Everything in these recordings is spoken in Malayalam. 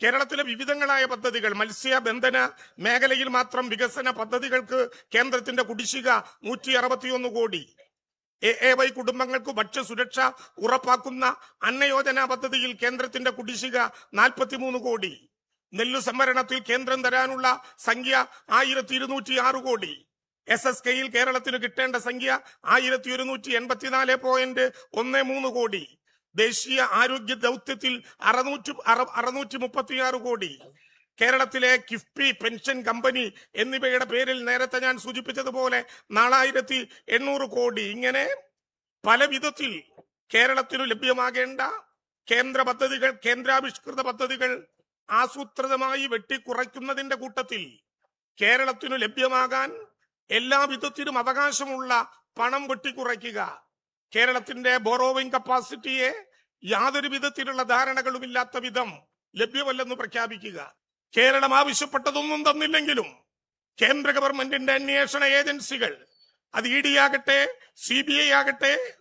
കേരളത്തിലെ വിവിധങ്ങളായ പദ്ധതികൾ മത്സ്യബന്ധന മേഖലയിൽ മാത്രം വികസന പദ്ധതികൾക്ക് കേന്ദ്രത്തിന്റെ കുടിശ്ശിക നൂറ്റി അറുപത്തിയൊന്ന് കോടി. എ എ വൈ കുടുംബങ്ങൾക്ക് ഭക്ഷ്യസുരക്ഷ ഉറപ്പാക്കുന്ന അന്നയോജന പദ്ധതിയിൽ കേന്ദ്രത്തിന്റെ കുടിശ്ശിക നാൽപ്പത്തിമൂന്ന് കോടി. നെല്ലു സംവരണത്തിൽ കേന്ദ്രം തരാനുള്ള സംഖ്യ ആയിരത്തി ഇരുന്നൂറ്റി ആറ് കോടി. എസ് എസ് കെയിൽ കേരളത്തിന് കിട്ടേണ്ട സംഖ്യ ആയിരത്തി ഒരുന്നൂറ്റി എൺപത്തിനാല് പോയിന്റ് ഒന്ന് മൂന്ന് കോടി. ദേശീയ ആരോഗ്യ ദൗത്യത്തിൽ അറുന്നൂറ്റി അറ- അറുന്നൂറ്റി മുപ്പത്തിയാറ് കോടി. കേരളത്തിലെ കിഫ്ബി പെൻഷൻ കമ്പനി എന്നിവയുടെ പേരിൽ നേരത്തെ ഞാൻ സൂചിപ്പിച്ചതുപോലെ നാലായിരത്തി എണ്ണൂറ് കോടി. ഇങ്ങനെ പല വിധത്തിൽ കേരളത്തിനു ലഭ്യമാകേണ്ട കേന്ദ്ര പദ്ധതികൾ കേന്ദ്രാവിഷ്കൃത പദ്ധതികൾ ആസൂത്രിതമായി വെട്ടിക്കുറയ്ക്കുന്നതിന്റെ കൂട്ടത്തിൽ കേരളത്തിനു ലഭ്യമാകാൻ എല്ലാ വിധത്തിലും അവകാശമുള്ള പണം വെട്ടിക്കുറയ്ക്കുക. കേരളത്തിന്റെ ബോറോവിംഗ് കപ്പാസിറ്റിയെ യാതൊരു വിധത്തിലുള്ള ധാരണകളുമില്ലാത്ത വിധം ലഭ്യമല്ലെന്ന് പ്രഖ്യാപിക്കുക. കേരളം ആവശ്യപ്പെട്ടതൊന്നും തന്നില്ലെങ്കിലും കേന്ദ്ര ഗവൺമെന്റിന്റെ അന്വേഷണ ഏജൻസികൾ അത് ഇ ഡി ആകട്ടെ സി ബി ഐ ആകട്ടെ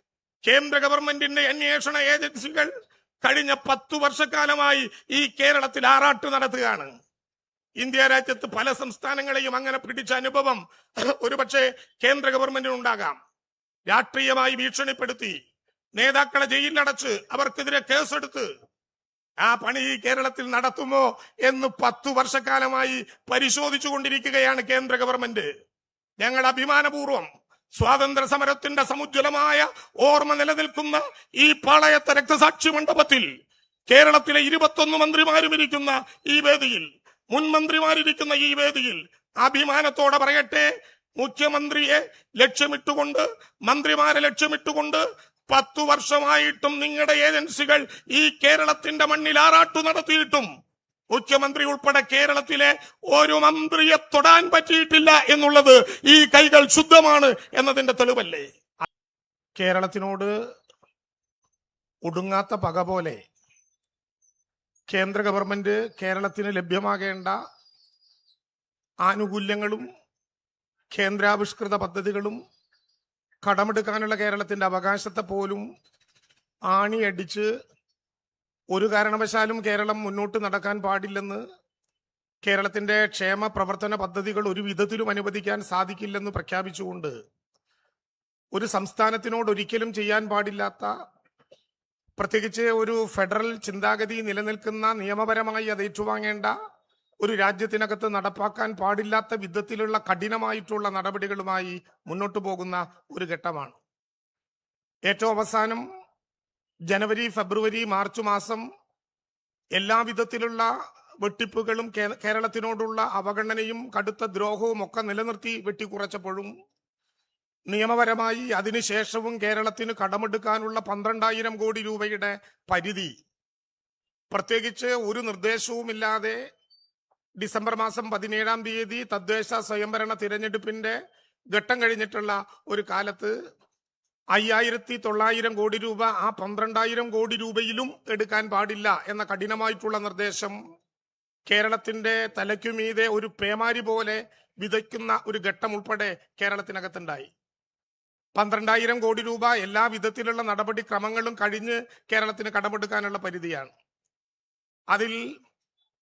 കേന്ദ്ര ഗവൺമെന്റിന്റെ അന്വേഷണ ഏജൻസികൾ കഴിഞ്ഞ പത്തു വർഷക്കാലമായി ഈ കേരളത്തിൽ ആറാട്ട് നടത്തുകയാണ്. ഇന്ത്യ രാജ്യത്ത് പല സംസ്ഥാനങ്ങളെയും അങ്ങനെ പിടിച്ച അനുഭവം ഒരുപക്ഷെ കേന്ദ്ര ഗവൺമെന്റിനുണ്ടാകാം. രാഷ്ട്രീയമായി ഭീഷണിപ്പെടുത്തി നേതാക്കളെ ജയിലിലടച്ച് അവർക്കെതിരെ കേസെടുത്ത് ആ പണി കേരളത്തിൽ നടത്തുമോ എന്ന് പത്തു വർഷക്കാലമായി പരിശോധിച്ചു കൊണ്ടിരിക്കുകയാണ് കേന്ദ്ര ഗവൺമെന്റ്. ഞങ്ങൾ അഭിമാനപൂർവം സ്വാതന്ത്ര്യ സമരത്തിന്റെ സമുജ്വലമായ ഓർമ്മ നിലനിൽക്കുന്ന ഈ പാളയത്തെ രക്തസാക്ഷി മണ്ഡപത്തിൽ കേരളത്തിലെ ഇരുപത്തൊന്ന് മന്ത്രിമാരും ഇരിക്കുന്ന ഈ വേദിയിൽ മുൻ മന്ത്രിമാരിരിക്കുന്ന ഈ വേദിയിൽ അഭിമാനത്തോടെ പറയട്ടെ മുഖ്യമന്ത്രിയെ ലക്ഷ്യമിട്ടുകൊണ്ട് മന്ത്രിമാരെ ലക്ഷ്യമിട്ടുകൊണ്ട് പത്തു വർഷമായിട്ടും നിങ്ങളുടെ ഏജൻസികൾ ഈ കേരളത്തിന്റെ മണ്ണിൽ ആറാട്ടു നടത്തിയിട്ടും മുഖ്യമന്ത്രി ഉൾപ്പെടെ കേരളത്തിലെ ഒരു മന്ത്രിയെ തൊടാൻ പറ്റിയിട്ടില്ല എന്നുള്ളത് ഈ കൈകൾ ശുദ്ധമാണ് എന്നതിന്റെ തെളിവല്ലേ? കേരളത്തിനോട് ഒടുങ്ങാത്ത പക പോലെ കേന്ദ്ര ഗവൺമെന്റ് കേരളത്തിന് ലഭ്യമാകേണ്ട ആനുകൂല്യങ്ങളും കേന്ദ്രാവിഷ്കൃത പദ്ധതികളും കടമെടുക്കാനുള്ള കേരളത്തിന്റെ അവകാശത്തെ പോലും ആണിയടിച്ച് ഒരു കാരണവശാലും കേരളം മുന്നോട്ട് നടക്കാൻ പാടില്ലെന്ന് കേരളത്തിന്റെ ക്ഷേമ പ്രവർത്തന പദ്ധതികൾ ഒരു വിധത്തിലും അനുവദിക്കാൻ സാധിക്കില്ലെന്ന് പ്രഖ്യാപിച്ചുകൊണ്ട് ഒരു സംസ്ഥാനത്തിനോട് ഒരിക്കലും ചെയ്യാൻ പാടില്ലാത്ത പ്രത്യേകിച്ച് ഒരു ഫെഡറൽ ചിന്താഗതി നിലനിൽക്കുന്ന നിയമപരമായി അത് ഏറ്റുവാങ്ങേണ്ട ഒരു രാജ്യത്തിനകത്ത് നടപ്പാക്കാൻ പാടില്ലാത്ത വിധത്തിലുള്ള കഠിനമായിട്ടുള്ള നടപടികളുമായി മുന്നോട്ടു പോകുന്ന ഒരു ഘട്ടമാണ്. ഏറ്റവും അവസാനം ജനുവരി ഫെബ്രുവരി മാർച്ച് മാസം എല്ലാ വിധത്തിലുള്ള വെട്ടിപ്പുകളും കേരളത്തിനോടുള്ള അവഗണനയും കടുത്ത ദ്രോഹവും ഒക്കെ നിലനിർത്തി വെട്ടിക്കുറച്ചപ്പോഴും നിയമപരമായി അതിനുശേഷവും കേരളത്തിന് കടമെടുക്കാനുള്ള പന്ത്രണ്ടായിരം കോടി രൂപയുടെ പരിധി. പ്രത്യേകിച്ച് ഒരു നിർദ്ദേശവുമില്ലാതെ ഡിസംബർ മാസം പതിനേഴാം തീയതി തദ്ദേശ സ്വയംഭരണ തിരഞ്ഞെടുപ്പിന്റെ ഘട്ടം കഴിഞ്ഞിട്ടുള്ള ഒരു കാലത്ത് അയ്യായിരത്തി തൊള്ളായിരം കോടി രൂപ ആ പന്ത്രണ്ടായിരം കോടി രൂപയിലും എടുക്കാൻ പാടില്ല എന്ന കഠിനമായിട്ടുള്ള നിർദ്ദേശം കേരളത്തിന്റെ തലയ്ക്കുമീതെ ഒരു പേമാരി പോലെ വിതയ്ക്കുന്ന ഒരു ഘട്ടം ഉൾപ്പെടെ കേരളത്തിനകത്തുണ്ടായി. പന്ത്രണ്ടായിരം കോടി രൂപ എല്ലാ വിധത്തിലുള്ള നടപടിക്രമങ്ങളും കഴിഞ്ഞ് കേരളത്തിന് കടമെടുക്കാനുള്ള പരിധിയാണ്. അതിൽ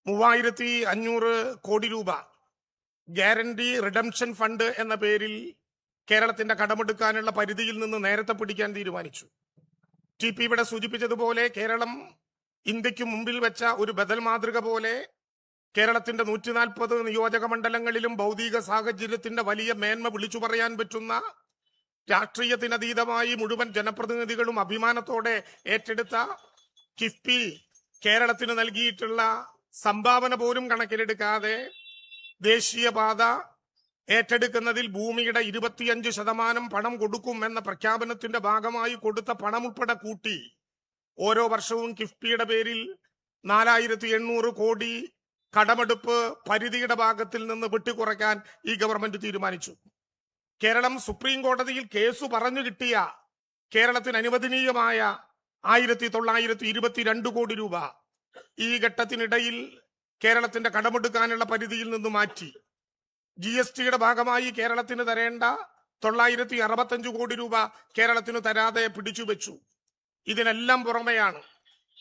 മൂവായിരത്തി അഞ്ഞൂറ് കോടി രൂപ ഗ്യാരണ്ടി റിഡംഷൻ ഫണ്ട് എന്ന പേരിൽ കേരളത്തിന്റെ കടമെടുക്കാനുള്ള പരിധിയിൽ നിന്ന് നേരത്തെ പിടിക്കാൻ തീരുമാനിച്ചു. ടി പി ഇവിടെ സൂചിപ്പിച്ചതുപോലെ കേരളം ഇന്ത്യയ്ക്ക് മുമ്പിൽ വെച്ച ഒരു ബദൽ മാതൃക പോലെ കേരളത്തിന്റെ നൂറ്റി നാൽപ്പത് നിയോജക മണ്ഡലങ്ങളിലും ഭൗതിക സാഹചര്യത്തിന്റെ വലിയ മേന്മ വിളിച്ചു പറയാൻ പറ്റുന്ന രാഷ്ട്രീയത്തിനതീതമായി മുഴുവൻ ജനപ്രതിനിധികളും അഭിമാനത്തോടെ ഏറ്റെടുത്ത കിഫ്ബി കേരളത്തിന് നൽകിയിട്ടുള്ള സംഭാവന പോലും കണക്കിലെടുക്കാതെ ദേശീയപാത ഏറ്റെടുക്കുന്നതിൽ ഭൂമിയുടെ ഇരുപത്തിയഞ്ച് ശതമാനം പണം കൊടുക്കും എന്ന പ്രഖ്യാപനത്തിന്റെ ഭാഗമായി കൊടുത്ത പണം ഉൾപ്പെടെ കൂട്ടി ഓരോ വർഷവും കിഫ്ബിയുടെ പേരിൽ നാലായിരത്തി എണ്ണൂറ് കോടി കടമെടുപ്പ് പരിധിയുടെ ഭാഗത്തിൽ നിന്ന് വെട്ടിക്കുറയ്ക്കാൻ ഈ ഗവൺമെന്റ് തീരുമാനിച്ചു. കേരളം സുപ്രീം കോടതിയിൽ കേസ് പറഞ്ഞു കിട്ടിയ കേരളത്തിന് അനുവദനീയമായ ആയിരത്തി തൊള്ളായിരത്തി ഇരുപത്തിരണ്ട് കോടി രൂപ. ഈ ഘട്ടത്തിനിടയിൽ കേരളത്തിന്റെ കടമെടുക്കാനുള്ള പരിധിയിൽ നിന്ന് മാറ്റി. ജി എസ് ടിയുടെ ഭാഗമായി കേരളത്തിന് തരേണ്ട തൊള്ളായിരത്തി അറുപത്തഞ്ച് കോടി രൂപ കേരളത്തിന് തരാതെ പിടിച്ചു വെച്ചു ഇതിനെല്ലാം പുറമെയാണ്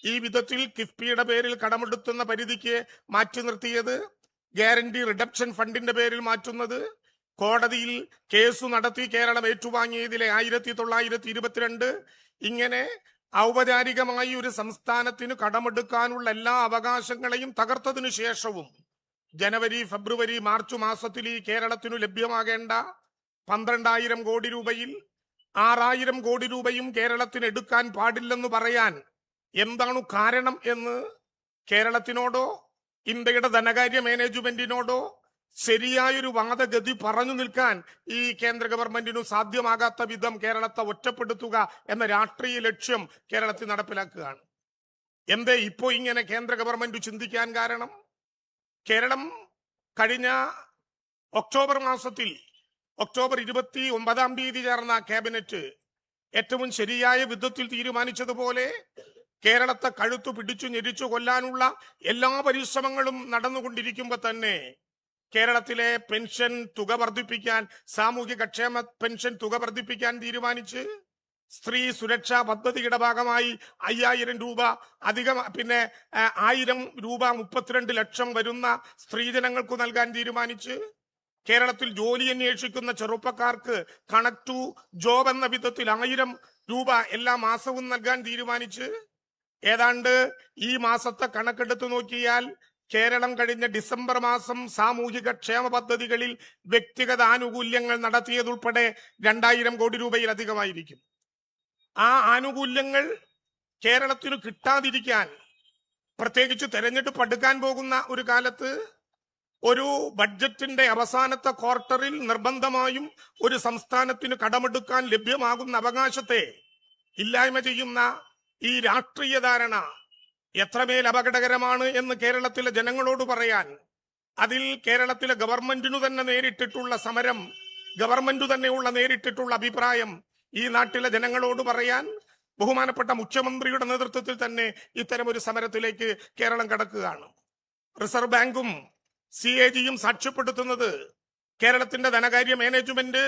ഈ വിധത്തിൽ കിഫ്ബിയുടെ പേരിൽ കടമെടുത്തുന്ന പരിധിക്ക് മാറ്റി നിർത്തിയത് ഗ്യാരണ്ടി റിഡപ്ഷൻ ഫണ്ടിന്റെ പേരിൽ മാറ്റുന്നത് കോടതിയിൽ കേസ് നടത്തി കേരളം ഏറ്റുവാങ്ങിയതിലെ ആയിരത്തി തൊള്ളായിരത്തി ഇരുപത്തിരണ്ട് ഇങ്ങനെ ഔപചാരികമായി ഒരു സംസ്ഥാനത്തിന് കടമെടുക്കാനുള്ള എല്ലാ അവകാശങ്ങളെയും തകർത്തതിനു ശേഷവും ജനുവരി ഫെബ്രുവരി മാർച്ച് മാസത്തിൽ ഈ കേരളത്തിനു ലഭ്യമാകേണ്ട പന്ത്രണ്ടായിരം കോടി രൂപയിൽ ആറായിരം കോടി രൂപയും കേരളത്തിന് എടുക്കാൻ പാടില്ലെന്ന് പറയാൻ എന്താണ് കാരണം എന്ന് കേരളത്തിനോടോ ഇന്ത്യയുടെ ധനകാര്യ മാനേജ്മെന്റിനോടോ ശരിയായൊരു വാദഗതി പറഞ്ഞു നിൽക്കാൻ ഈ കേന്ദ്ര ഗവൺമെന്റിനു സാധ്യമാകാത്ത വിധം കേരളത്തെ ഒറ്റപ്പെടുത്തുക എന്ന രാഷ്ട്രീയ ലക്ഷ്യം കേരളത്തിൽ നടപ്പിലാക്കുകയാണ്. എന്തേ ഇപ്പോ ഇങ്ങനെ കേന്ദ്ര ഗവൺമെന്റ് ചിന്തിക്കാൻ കാരണം? കേരളം കഴിഞ്ഞ ഒക്ടോബർ മാസത്തിൽ ഒക്ടോബർ ഇരുപത്തി ഒമ്പതാം തീയതി ചേർന്ന ക്യാബിനറ്റ് ഏറ്റവും ശരിയായ വിധത്തിൽ തീരുമാനിച്ചതുപോലെ കേരളത്തെ കഴുത്തു പിടിച്ചു ഞെരിച്ചു കൊല്ലാനുള്ള എല്ലാ പരിശ്രമങ്ങളും നടന്നുകൊണ്ടിരിക്കുമ്പോൾ തന്നെ കേരളത്തിലെ പെൻഷൻ തുക വർദ്ധിപ്പിക്കാൻ സാമൂഹിക ക്ഷേമ പെൻഷൻ തുക വർദ്ധിപ്പിക്കാൻ തീരുമാനിച്ച് സ്ത്രീ സുരക്ഷാ പദ്ധതിയുടെ ഭാഗമായി അയ്യായിരം രൂപ അധികം പിന്നെ ആയിരം രൂപ മുപ്പത്തിരണ്ട് ലക്ഷം വരുന്ന സ്ത്രീജനങ്ങൾക്ക് നൽകാൻ തീരുമാനിച്ച് കേരളത്തിൽ ജോലി അന്വേഷിക്കുന്ന ചെറുപ്പക്കാർക്ക് കണക്ട് ടു ജോബ് എന്ന വിധത്തിൽ ആയിരം രൂപ എല്ലാ മാസവും നൽകാൻ തീരുമാനിച്ച് ഏതാണ്ട് ഈ മാസത്തെ കണക്കെടുത്ത് നോക്കിയാൽ കേരളം കഴിഞ്ഞ ഡിസംബർ മാസം സാമൂഹിക ക്ഷേമ പദ്ധതികളിൽ വ്യക്തിഗത ആനുകൂല്യങ്ങൾ നടത്തിയതുൾപ്പെടെ രണ്ടായിരം കോടി രൂപയിലധികമായിരിക്കും. ആ ആനുകൂല്യങ്ങൾ കേരളത്തിന് കിട്ടാതിരിക്കാൻ പ്രത്യേകിച്ച് തെരഞ്ഞെടുപ്പ് അടുക്കാൻ പോകുന്ന ഒരു കാലത്ത് ഒരു ബഡ്ജറ്റിന്റെ അവസാനത്തെ ക്വാർട്ടറിൽ നിർബന്ധമായും ഒരു സംസ്ഥാനത്തിന് കടമെടുക്കാൻ ലഭ്യമാകുന്ന അവകാശത്തെ ഇല്ലായ്മ ചെയ്യുന്ന ഈ രാഷ്ട്രീയ ധാരണ എത്രമേൽ അപകടകരമാണ് എന്ന് കേരളത്തിലെ ജനങ്ങളോട് പറയാൻ അതിൽ കേരളത്തിലെ ഗവൺമെന്റിനു തന്നെ നേരിട്ടിട്ടുള്ള സമരം ഗവൺമെന്റ് തന്നെയുള്ള നേരിട്ടിട്ടുള്ള അഭിപ്രായം ഈ നാട്ടിലെ ജനങ്ങളോട് പറയാൻ ബഹുമാനപ്പെട്ട മുഖ്യമന്ത്രിയുടെ നേതൃത്വത്തിൽ തന്നെ ഇത്തരം ഒരു സമരത്തിലേക്ക് കേരളം കടക്കുകയാണ്. റിസർവ് ബാങ്കും സി എ ജിയും സാക്ഷ്യപ്പെടുത്തുന്നത് കേരളത്തിന്റെ ധനകാര്യ മാനേജ്മെന്റ്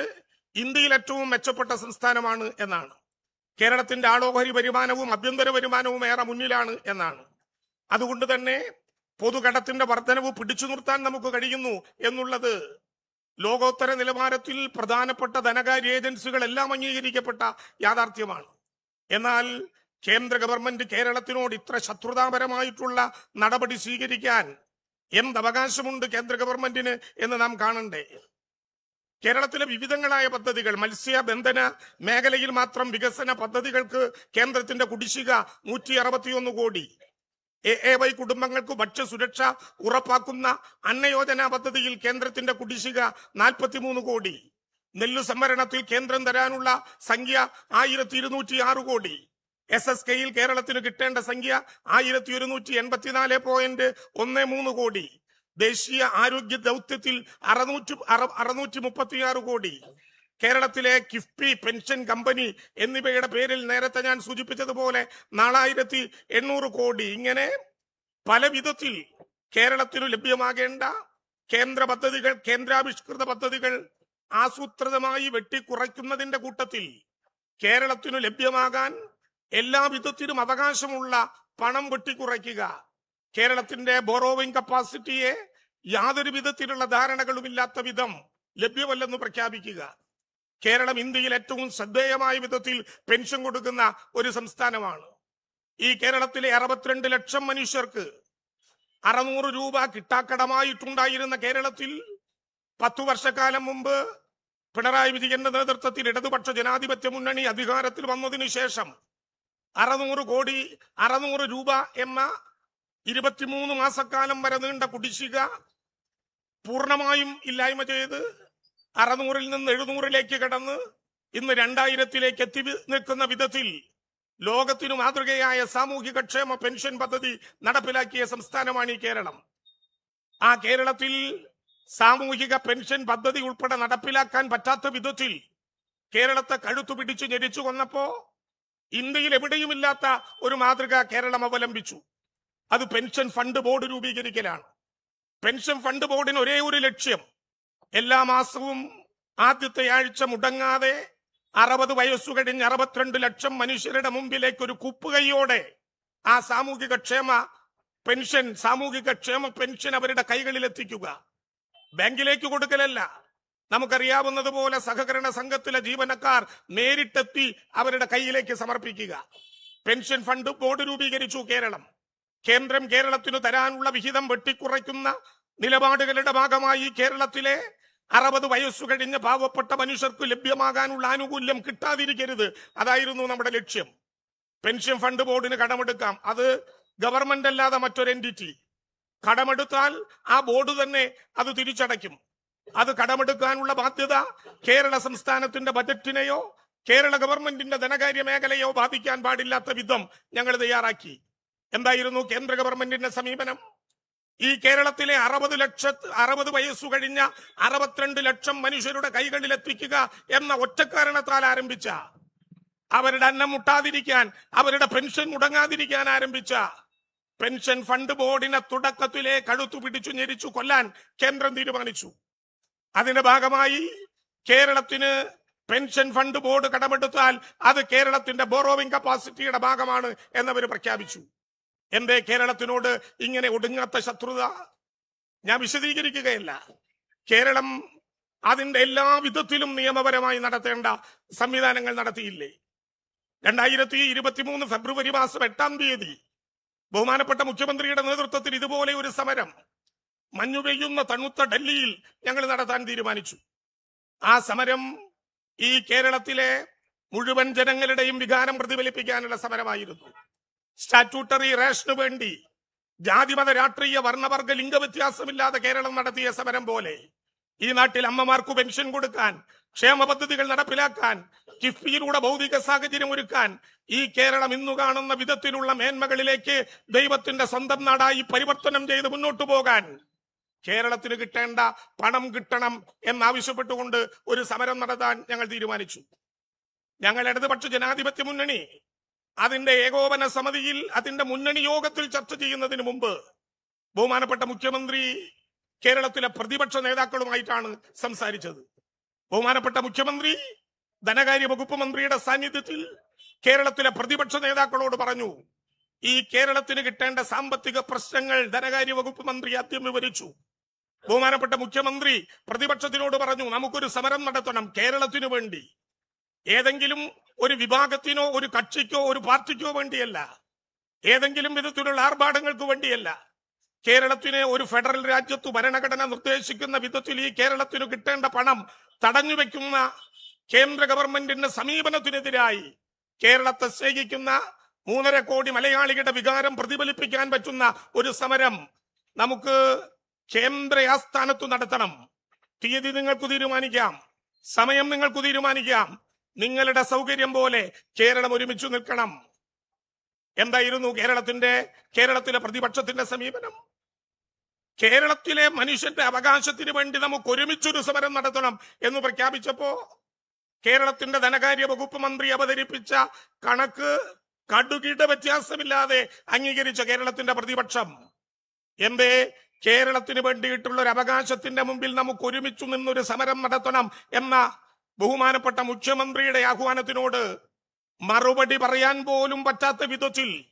ഇന്ത്യയിൽ ഏറ്റവും മെച്ചപ്പെട്ട സംസ്ഥാനമാണ് എന്നാണ്. കേരളത്തിന്റെ ആളോഹരി വരുമാനവും ആഭ്യന്തര വരുമാനവും ഏറെ മുന്നിലാണ് എന്നാണ്. അതുകൊണ്ട് തന്നെ പൊതുകടത്തിന്റെ വർധനവ് പിടിച്ചു നിർത്താൻ നമുക്ക് കഴിയുന്നു എന്നുള്ളത് ലോകോത്തര നിലവാരത്തിൽ പ്രധാനപ്പെട്ട ധനകാര്യ ഏജൻസികൾ എല്ലാം അംഗീകരിക്കപ്പെട്ട യാഥാർത്ഥ്യമാണ്. എന്നാൽ കേന്ദ്ര ഗവൺമെന്റ് കേരളത്തിനോട് ഇത്ര ശത്രുതാപരമായിട്ടുള്ള നടപടി സ്വീകരിക്കാൻ എന്തവകാശമുണ്ട് കേന്ദ്ര ഗവൺമെന്റിന് എന്ന് നാം കാണണ്ടേ? കേരളത്തിലെ വിവിധങ്ങളായ പദ്ധതികൾ മത്സ്യബന്ധന മേഖലയിൽ മാത്രം വികസന പദ്ധതികൾക്ക് കേന്ദ്രത്തിന്റെ കുടിശ്ശിക നൂറ്റി അറുപത്തിയൊന്ന് കോടി. എ എ വൈ കുടുംബങ്ങൾക്ക് ഭക്ഷ്യസുരക്ഷ ഉറപ്പാക്കുന്ന അന്നയോജന പദ്ധതിയിൽ കേന്ദ്രത്തിന്റെ കുടിശ്ശിക നാൽപ്പത്തിമൂന്ന് കോടി. നെല്ലു സംവരണത്തിൽ കേന്ദ്രം തരാനുള്ള സംഖ്യ ആയിരത്തി ഇരുന്നൂറ്റി ആറ് കോടി. എസ് എസ് കെയിൽ കേരളത്തിന് കിട്ടേണ്ട സംഖ്യ ആയിരത്തി ഒരുന്നൂറ്റി എൺപത്തിനാല് പോയിന്റ് ഒന്ന് മൂന്ന് കോടി. ദേശീയ ആരോഗ്യ ദൗത്യത്തിൽ അറുന്നൂറ്റി അറുന്നൂറ്റി മുപ്പത്തിയാറ് കോടി. കേരളത്തിലെ കിഫ്ബി പെൻഷൻ കമ്പനി എന്നിവയുടെ പേരിൽ നേരത്തെ ഞാൻ സൂചിപ്പിച്ചതുപോലെ നാലായിരത്തി എണ്ണൂറ് കോടി. ഇങ്ങനെ പല വിധത്തിൽ കേരളത്തിനു ലഭ്യമാകേണ്ട കേന്ദ്ര പദ്ധതികൾ കേന്ദ്രാവിഷ്കൃത പദ്ധതികൾ ആസൂത്രിതമായി വെട്ടിക്കുറയ്ക്കുന്നതിന്റെ കൂട്ടത്തിൽ കേരളത്തിനു ലഭ്യമാകാൻ എല്ലാ വിധത്തിലും അവകാശമുള്ള പണം വെട്ടിക്കുറയ്ക്കുക. കേരളത്തിന്റെ ബോറോവിംഗ് കപ്പാസിറ്റിയെ യാതൊരു വിധത്തിലുള്ള ധാരണകളുമില്ലാത്ത വിധം ലഭ്യമല്ലെന്ന് പ്രഖ്യാപിക്കുക. കേരളം ഇന്ത്യയിൽ ഏറ്റവും ശ്രദ്ധേയമായ വിധത്തിൽ പെൻഷൻ കൊടുക്കുന്ന ഒരു സംസ്ഥാനമാണ്. ഈ കേരളത്തിലെ അറുപത്തിരണ്ട് ലക്ഷം മനുഷ്യർക്ക് അറുന്നൂറ് രൂപ കിട്ടാക്കടമായിട്ടുണ്ടായിരുന്ന കേരളത്തിൽ പത്തു വർഷക്കാലം മുമ്പ് പിണറായി വിജയന്റെ നേതൃത്വത്തിൽ ഇടതുപക്ഷ ജനാധിപത്യ മുന്നണി അധികാരത്തിൽ വന്നതിനു ശേഷം അറുന്നൂറ് കോടി അറുന്നൂറ് രൂപ എന്ന ഇരുപത്തിമൂന്ന് മാസക്കാലം വരെ നീണ്ട കുടിശ്ശിക പൂർണമായും ഇല്ലായ്മ ചെയ്ത് അറുന്നൂറിൽ നിന്ന് എഴുന്നൂറിലേക്ക് കടന്ന് ഇന്ന് രണ്ടായിരത്തിലേക്ക് എത്തി നിൽക്കുന്ന വിധത്തിൽ ലോകത്തിനു മാതൃകയായ സാമൂഹിക ക്ഷേമ പെൻഷൻ പദ്ധതി നടപ്പിലാക്കിയ സംസ്ഥാനമാണ് ഈ കേരളം. ആ കേരളത്തിൽ സാമൂഹിക പെൻഷൻ പദ്ധതി ഉൾപ്പെടെ നടപ്പിലാക്കാൻ പറ്റാത്ത വിധത്തിൽ കേരളത്തെ കഴുത്തു പിടിച്ചു ഞെരിച്ചു കൊന്നപ്പോ ഇന്ത്യയിൽ എവിടെയുമില്ലാത്ത ഒരു മാതൃക കേരളം അവലംബിച്ചു. അത് പെൻഷൻ ഫണ്ട് ബോർഡ് രൂപീകരിക്കലാണ്. പെൻഷൻ ഫണ്ട് ബോർഡിന് ഒരേ ഒരു ലക്ഷ്യം. എല്ലാ മാസവും ആദ്യത്തെ ആഴ്ച മുടങ്ങാതെ അറുപത് വയസ്സു കഴിഞ്ഞ് അറുപത്തിരണ്ട് ലക്ഷം മനുഷ്യരുടെ മുമ്പിലേക്ക് ഒരു കുപ്പുകൈയോടെ ആ സാമൂഹിക ക്ഷേമ പെൻഷൻ സാമൂഹിക ക്ഷേമ പെൻഷൻ അവരുടെ കൈകളിൽ എത്തിക്കുക ബാങ്കിലേക്ക് കൊടുക്കലല്ല. നമുക്കറിയാവുന്നതുപോലെ സഹകരണ സംഘത്തിലെ ജീവനക്കാർ നേരിട്ടെത്തി അവരുടെ കയ്യിലേക്ക് സമർപ്പിക്കുക. പെൻഷൻ ഫണ്ട് ബോർഡ് രൂപീകരിച്ചു കേരളം. കേന്ദ്രം കേരളത്തിന് തരാനുള്ള വിഹിതം വെട്ടിക്കുറയ്ക്കുന്ന നിലപാടുകളുടെ ഭാഗമായി കേരളത്തിലെ അറുപത് വയസ്സു കഴിഞ്ഞ പാവപ്പെട്ട മനുഷ്യർക്ക് ലഭ്യമാകാനുള്ള ആനുകൂല്യം കിട്ടാതിരിക്കരുത്. അതായിരുന്നു നമ്മുടെ ലക്ഷ്യം. പെൻഷൻ ഫണ്ട് ബോർഡിന് കടമെടുക്കാം. അത് ഗവൺമെന്റ് അല്ലാതെ മറ്റൊരു എന്റിറ്റി കടമെടുത്താൽ ആ ബോർഡ് തന്നെ അത് തിരിച്ചടയ്ക്കും. അത് കടമെടുക്കാനുള്ള ബാധ്യത കേരള സംസ്ഥാനത്തിന്റെ ബജറ്റിനെയോ കേരള ഗവൺമെന്റിന്റെ ധനകാര്യ മേഖലയോ ബാധിക്കാൻ പാടില്ലാത്ത വിധം ഞങ്ങൾ തയ്യാറാക്കി. എന്തായിരുന്നു കേന്ദ്ര ഗവൺമെന്റിന്റെ സമീപനം? ഈ കേരളത്തിലെ അറുപത് ലക്ഷ അറുപത് വയസ്സു കഴിഞ്ഞ അറുപത്തിരണ്ട് ലക്ഷം മനുഷ്യരുടെ കൈകളിൽ എത്തിക്കുക എന്ന ഒറ്റക്കാരണത്താൽ ആരംഭിച്ച അവരുടെ അന്നം മുട്ടാതിരിക്കാൻ അവരുടെ പെൻഷൻ മുടങ്ങാതിരിക്കാൻ ആരംഭിച്ച പെൻഷൻ ഫണ്ട് ബോർഡിനെ തുടക്കത്തിലെ കഴുത്തു പിടിച്ചു ഞെരിച്ചു കൊല്ലാൻ കേന്ദ്രം തീരുമാനിച്ചു. അതിന്റെ ഭാഗമായി കേരളത്തിന് പെൻഷൻ ഫണ്ട് ബോർഡ് കടമെടുത്താൽ അത് കേരളത്തിന്റെ ബോറോവിംഗ് കപ്പാസിറ്റിയുടെ ഭാഗമാണ് എന്നവർ പ്രഖ്യാപിച്ചു. എന്തേ കേരളത്തിനോട് ഇങ്ങനെ ഒടുങ്ങാത്ത ശത്രുത? ഞാൻ വിശദീകരിക്കുകയല്ല. കേരളം അതിന്റെ എല്ലാ വിധത്തിലും നിയമപരമായി നടത്തേണ്ട സംവിധാനങ്ങൾ നടത്തിയില്ലേ? രണ്ടായിരത്തി ഇരുപത്തിമൂന്ന് ഫെബ്രുവരി മാസം എട്ടാം തീയതി ബഹുമാനപ്പെട്ട മുഖ്യമന്ത്രിയുടെ നേതൃത്വത്തിൽ ഇതുപോലെ ഒരു സമരം മഞ്ഞു പെയ്യുന്ന തണുത്ത ഡൽഹിയിൽ ഞങ്ങൾ നടത്താൻ തീരുമാനിച്ചു. ആ സമരം ഈ കേരളത്തിലെ മുഴുവൻ ജനങ്ങളുടെയും വികാരം പ്രതിഫലിപ്പിക്കാനുള്ള സമരമായിരുന്നു. സ്റ്റാറ്റ്യൂട്ടറി റേഷന് വേണ്ടി ജാതിമത രാഷ്ട്രീയ വർണവർഗ ലിംഗവ്യത്യാസമില്ലാതെ കേരളം നടത്തിയ സമരം പോലെ ഈ നാട്ടിൽ അമ്മമാർക്ക് പെൻഷൻ കൊടുക്കാൻ ക്ഷേമ പദ്ധതികൾ നടപ്പിലാക്കാൻ കിഫ്ബിയിലൂടെ ഭൗതിക സാഹചര്യം ഒരുക്കാൻ ഈ കേരളം ഇന്നു കാണുന്ന വിധത്തിലുള്ള മേന്മകളിലേക്ക് ദൈവത്തിന്റെ സ്വന്തം നാടായി പരിവർത്തനം ചെയ്ത് മുന്നോട്ടു പോകാൻ കേരളത്തിന് കിട്ടേണ്ട പണം കിട്ടണം എന്നാവശ്യപ്പെട്ടുകൊണ്ട് ഒരു സമരം നടത്താൻ ഞങ്ങൾ തീരുമാനിച്ചു. ഞങ്ങൾ ഇടതുപക്ഷ ജനാധിപത്യ മുന്നണി അതിന്റെ ഏകോപന സമിതിയിൽ അതിന്റെ മുന്നണി യോഗത്തിൽ ചർച്ച ചെയ്യുന്നതിന് മുമ്പ് ബഹുമാനപ്പെട്ട മുഖ്യമന്ത്രി കേരളത്തിലെ പ്രതിപക്ഷ നേതാക്കളുമായിട്ടാണ് സംസാരിച്ചത്. ബഹുമാനപ്പെട്ട മുഖ്യമന്ത്രി ധനകാര്യ വകുപ്പ് മന്ത്രിയുടെ സാന്നിധ്യത്തിൽ കേരളത്തിലെ പ്രതിപക്ഷ നേതാക്കളോട് പറഞ്ഞു ഈ കേരളത്തിന് കിട്ടേണ്ട സാമ്പത്തിക പ്രശ്നങ്ങൾ ധനകാര്യ വകുപ്പ് മന്ത്രി ആദ്യം വിവരിച്ചു. ബഹുമാനപ്പെട്ട മുഖ്യമന്ത്രി പ്രതിപക്ഷത്തിനോട് പറഞ്ഞു നമുക്കൊരു സമരം നടത്തണം കേരളത്തിനു വേണ്ടി. ഏതെങ്കിലും ഒരു വിഭാഗത്തിനോ ഒരു കക്ഷിക്കോ ഒരു പാർട്ടിക്കോ വേണ്ടിയല്ല. ഏതെങ്കിലും വിധത്തിലുള്ള ആർഭാടങ്ങൾക്ക് വേണ്ടിയല്ല. കേരളത്തിന് ഒരു ഫെഡറൽ രാജ്യത്ത് ഭരണഘടന നിർദ്ദേശിക്കുന്ന വിധത്തിൽ ഈ കേരളത്തിന് കിട്ടേണ്ട പണം തടഞ്ഞു വെക്കുന്ന കേന്ദ്ര ഗവൺമെന്റിന്റെ സമീപനത്തിനെതിരായി കേരളത്തെ സ്നേഹിക്കുന്ന മൂന്നര കോടി മലയാളികളുടെ വികാരം പ്രതിഫലിപ്പിക്കാൻ പറ്റുന്ന ഒരു സമരം നമുക്ക് കേന്ദ്ര ആസ്ഥാനത്ത് നടത്തണം. തീയതി നിങ്ങൾക്ക് തീരുമാനിക്കാം. സമയം നിങ്ങൾക്ക് തീരുമാനിക്കാം. നിങ്ങളുടെ സൗകര്യം പോലെ കേരളം ഒരുമിച്ചു നിൽക്കണം. എന്തായിരുന്നു കേരളത്തിന്റെ കേരളത്തിലെ പ്രതിപക്ഷത്തിന്റെ സമീപനം? കേരളത്തിലെ മനുഷ്യന്റെ അവകാശത്തിന് വേണ്ടി നമുക്ക് ഒരുമിച്ചൊരു സമരം നടത്തണം എന്ന് പ്രഖ്യാപിച്ചപ്പോ കേരളത്തിന്റെ ധനകാര്യ വകുപ്പ് മന്ത്രി അവതരിപ്പിച്ച കണക്ക് കടുകിട വ്യത്യാസമില്ലാതെ അംഗീകരിച്ച കേരളത്തിന്റെ പ്രതിപക്ഷം. എന്തേ? കേരളത്തിന് വേണ്ടിയിട്ടുള്ള ഒരു അവകാശത്തിന്റെ മുമ്പിൽ നമുക്ക് ഒരുമിച്ചു നിന്നൊരു സമരം നടത്തണം എന്ന ബഹുമാനപ്പെട്ട മുഖ്യമന്ത്രിയുടെ ആഹ്വാനത്തിനോട് മറുപടി പറയാൻ പോലും പറ്റാത്ത വിധത്തിൽ